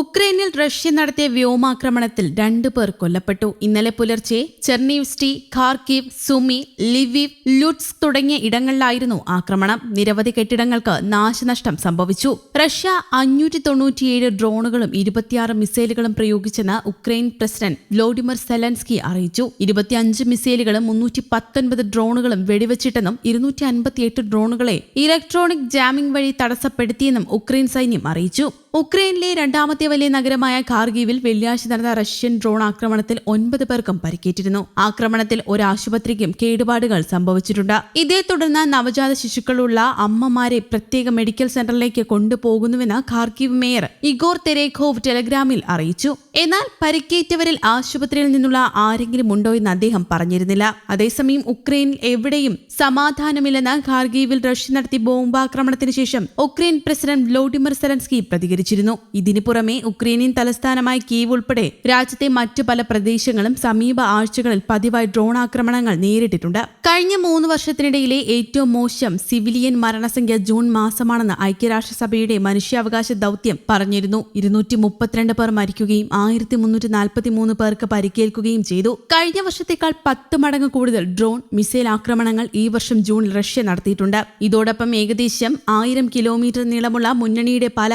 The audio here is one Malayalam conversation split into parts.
ഉക്രൈനിൽ റഷ്യ നടത്തിയ വ്യോമാക്രമണത്തിൽ രണ്ടു പേർ കൊല്ലപ്പെട്ടു. ഇന്നലെ പുലർച്ചെ ചെർണീവ്സ്റ്റി ഖാർക്കീവ് സുമി ലിവിവ് ലുട്സ് തുടങ്ങിയ ഇടങ്ങളിലായിരുന്നു ആക്രമണം. നിരവധി കെട്ടിടങ്ങൾക്ക് നാശനഷ്ടം സംഭവിച്ചു. റഷ്യ അഞ്ഞൂറ്റി തൊണ്ണൂറ്റിയേഴ് ഡ്രോണുകളും ഇരുപത്തിയാറ് മിസൈലുകളും പ്രയോഗിച്ചെന്ന് ഉക്രൈൻ പ്രസിഡന്റ് വ്ലോഡിമർ സെലൻസ്കി അറിയിച്ചു. ഇരുപത്തിയഞ്ച് മിസൈലുകളും മുന്നൂറ്റി പത്തൊൻപത് ഡ്രോണുകളും വെടിവെച്ചിട്ടെന്നും ഇരുന്നൂറ്റി അൻപത്തിയെട്ട് ഡ്രോണുകളെ ഇലക്ട്രോണിക് ജാമിംഗ് വഴി തടസ്സപ്പെടുത്തിയെന്നും ഉക്രൈൻ സൈന്യം അറിയിച്ചു. ഉക്രൈനിലെ രണ്ടാമത്തെ വലിയ നഗരമായ ഖാർഗീവിൽ വെള്ളിയാഴ്ച നടന്ന റഷ്യൻ ഡ്രോൺ ആക്രമണത്തിൽ ഒൻപത് പേർക്കും പരിക്കേറ്റിരുന്നു. ആക്രമണത്തിൽ ഒരു ആശുപത്രിക്കും കേടുപാടുകൾ സംഭവിച്ചിട്ടുണ്ട്. ഇതേ തുടർന്ന് നവജാത ശിശുക്കളുള്ള അമ്മമാരെ പ്രത്യേക മെഡിക്കൽ സെന്ററിലേക്ക് കൊണ്ടുപോകുന്നുവെന്ന് ഖാർഗീവ് മേയർ ഇഗോർ തെരേഖോവ് ടെലഗ്രാമിൽ അറിയിച്ചു. എന്നാൽ പരിക്കേറ്റവരിൽ ആശുപത്രിയിൽ നിന്നുള്ള ആരെങ്കിലും ഉണ്ടോ എന്ന് അദ്ദേഹം പറഞ്ഞിരുന്നില്ല. അതേസമയം ഉക്രൈനിൽ എവിടെയും സമാധാനമില്ലെന്ന് ഖാർഗീവിൽ റഷ്യ നടത്തിയ ബോംബാക്രമണത്തിന് ശേഷം ഉക്രൈൻ പ്രസിഡന്റ് വ്ലോഡിമിർ സെലൻസ്കി പ്രതികരിച്ചിരുന്നു. ഇതിനു പുറമെ ഉക്രൈനിയൻ തലസ്ഥാനമായ കീവ് ഉൾപ്പെടെ രാജ്യത്തെ മറ്റു പല പ്രദേശങ്ങളും സമീപ ആഴ്ചകളിൽ പതിവായി ഡ്രോൺ ആക്രമണങ്ങൾ നേരിട്ടിട്ടുണ്ട്. കഴിഞ്ഞ മൂന്ന് വർഷത്തിനിടയിലെ ഏറ്റവും മോശം സിവിലിയൻ മരണസംഖ്യ ജൂൺ മാസമാണെന്ന് ഐക്യരാഷ്ട്രസഭയുടെ മനുഷ്യാവകാശ ദൗത്യം പറഞ്ഞിരുന്നു. ഇരുന്നൂറ്റി മുപ്പത്തിരണ്ട് പേർ മരിക്കുകയും ആയിരത്തി മുന്നൂറ്റി നാൽപ്പത്തി മൂന്ന് പേർക്ക് പരിക്കേൽക്കുകയും ചെയ്തു. കഴിഞ്ഞ വർഷത്തേക്കാൾ പത്ത് മടങ്ങ് കൂടുതൽ ഡ്രോൺ മിസൈൽ ആക്രമണങ്ങൾ ഈ വർഷം ജൂണിൽ റഷ്യ നടത്തിയിട്ടുണ്ട്. ഇതോടൊപ്പം ഏകദേശം ആയിരം കിലോമീറ്റർ നീളമുള്ള മുന്നണിയുടെ പല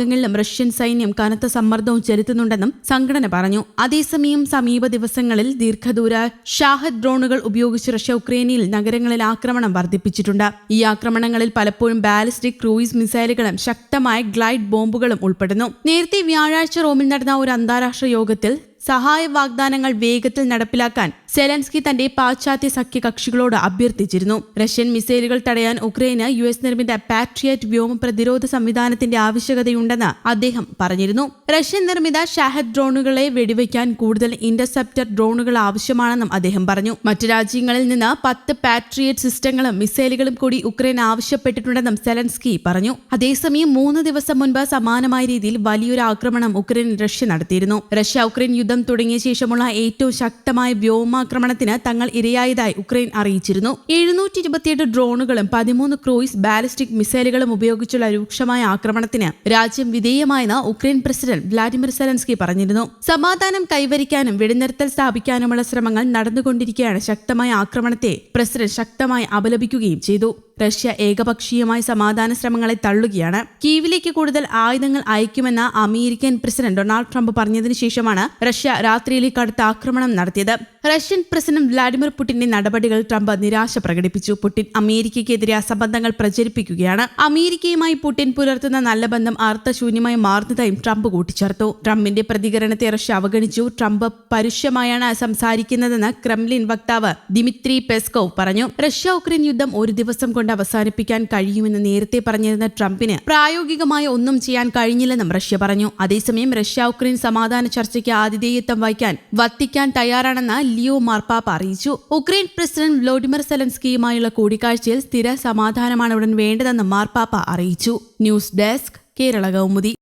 ഭാഗങ്ങളിലും റഷ്യൻ സൈന്യം കനത്ത സമ്മർദ്ദവും ചെലുത്തുന്നുണ്ടെന്നും സംഘടന പറഞ്ഞു. അതേസമയം സമീപ ദിവസങ്ങളിൽ ദീർഘദൂര ഷാഹദ് ഡ്രോണുകൾ ഉപയോഗിച്ച് റഷ്യ ഉക്രൈനിൽ നഗരങ്ങളിൽ ആക്രമണം വർദ്ധിപ്പിച്ചിട്ടുണ്ട്. ഈ ആക്രമണങ്ങളിൽ പലപ്പോഴും ബാലിസ്റ്റിക് ക്രൂയിസ് മിസൈലുകളും ശക്തമായ ഗ്ലൈഡ് ബോംബുകളും ഉൾപ്പെടുന്നു. നേരത്തെ വ്യാഴാഴ്ച റോമിൽ നടന്ന ഒരു അന്താരാഷ്ട്ര യോഗത്തിൽ സഹായ വാഗ്ദാനങ്ങൾ വേഗത്തിൽ നടപ്പിലാക്കാൻ സെലൻസ്കി തന്റെ പാശ്ചാത്യ സഖ്യകക്ഷികളോട് അഭ്യർത്ഥിച്ചിരുന്നു. റഷ്യൻ മിസൈലുകൾ തടയാൻ ഉക്രൈന് യു എസ് നിർമ്മിത പാട്രിയറ്റ് വ്യോമ പ്രതിരോധ സംവിധാനത്തിന്റെ ആവശ്യകതയുണ്ടെന്ന് അദ്ദേഹം പറഞ്ഞിരുന്നു. റഷ്യൻ നിർമ്മിത ഷാഹദ് ഡ്രോണുകളെ വെടിവെക്കാൻ കൂടുതൽ ഇന്റർസെപ്റ്റർ ഡ്രോണുകൾ ആവശ്യമാണെന്നും അദ്ദേഹം പറഞ്ഞു. മറ്റു രാജ്യങ്ങളിൽ നിന്ന് പത്ത് പാട്രിയറ്റ് സിസ്റ്റങ്ങളും മിസൈലുകളും കൂടി ഉക്രൈൻ ആവശ്യപ്പെട്ടിട്ടുണ്ടെന്നും സെലൻസ്കി പറഞ്ഞു. അതേസമയം മൂന്ന് ദിവസം മുൻപ് സമാനമായ രീതിയിൽ വലിയൊരു ആക്രമണം ഉക്രൈൻ റഷ്യ നടത്തിയിരുന്നു. റഷ്യ ഉക്രൈൻ തുടങ്ങിയ ശേഷമുള്ള ഏറ്റവും ശക്തമായ വ്യോമാക്രമണത്തിന് തങ്ങൾ ഇരയായതായി ഉക്രൈൻ അറിയിച്ചിരുന്നു. എഴുന്നൂറ്റി ഇരുപത്തിയെട്ട് ഡ്രോണുകളും പതിമൂന്ന് ക്രൂയിസ് ബാലിസ്റ്റിക് മിസൈലുകളും ഉപയോഗിച്ചുള്ള രൂക്ഷമായ ആക്രമണത്തിന് രാജ്യം വിധേയമായെന്ന് ഉക്രൈൻ പ്രസിഡന്റ് വ്ളാഡിമിർ സെലൻസ്കി പറഞ്ഞിരുന്നു. സമാധാനം കൈവരിക്കാനും വെടിനിർത്തൽ സ്ഥാപിക്കാനുമുള്ള ശ്രമങ്ങൾ നടന്നുകൊണ്ടിരിക്കെയാണ് ശക്തമായ ആക്രമണത്തെ പ്രസിഡന്റ് ശക്തമായി അപലപിക്കുകയും ചെയ്തു. റഷ്യ ഏകപക്ഷീയമായ സമാധാന ശ്രമങ്ങളെ തള്ളുകയാണ്. കീവിലേക്ക് കൂടുതൽ ആയുധങ്ങൾ അയക്കുമെന്ന അമേരിക്കൻ പ്രസിഡന്റ് ഡൊണാൾഡ് ട്രംപ് പറഞ്ഞതിനു ശേഷമാണ് റഷ്യ രാത്രിയിലേക്ക് അടുത്ത ആക്രമണം നടത്തിയത്. റഷ്യൻ പ്രസിഡന്റ് വ്ളാഡിമിർ പുടിന്റെ നടപടികൾ ട്രംപ് നിരാശ പ്രകടിപ്പിച്ചു. പുടിൻ അമേരിക്കയ്ക്കെതിരെ അസംബന്ധങ്ങൾ പ്രചരിപ്പിക്കുകയാണ്. അമേരിക്കയുമായി പുടിൻ പുലർത്തുന്ന നല്ല ബന്ധം അർത്ഥശൂന്യമായി മാറുന്നതായും ട്രംപ് കൂട്ടിച്ചേർത്തു. ട്രംപിന്റെ പ്രതികരണത്തെ റഷ്യ അവഗണിച്ചു. ട്രംപ് പരുഷ്യമായാണ് സംസാരിക്കുന്നതെന്ന് ക്രെംലിൻ വക്താവ് ദിമിത്രി പെസ്കോവ് പറഞ്ഞു. റഷ്യ ഉക്രൈൻ യുദ്ധം ഒരു ദിവസം കൊണ്ട് അവസാനിപ്പിക്കാൻ കഴിയുമെന്ന് നേരത്തെ പറഞ്ഞിരുന്ന ട്രംപിന് പ്രായോഗികമായി ഒന്നും ചെയ്യാൻ കഴിഞ്ഞില്ലെന്നും റഷ്യ പറഞ്ഞു. അതേസമയം റഷ്യ ഉക്രൈൻ സമാധാന ചർച്ചയ്ക്ക് ആതിഥേയത്വം വഹിക്കാൻ വത്തിക്കാൻ തയ്യാറാണെന്ന് ലിയോ മാർപ്പാപ്പ അറിയിച്ചു. ഉക്രൈൻ പ്രസിഡന്റ് വ്ളോഡിമിർ സെലൻസ്കിയുമായുള്ള കൂടിക്കാഴ്ചയിൽ സ്ഥിര സമാധാനമാണ് ഉടൻ വേണ്ടതെന്ന് മാർപ്പാപ്പ അറിയിച്ചു. News desk Kerala Kaumudi.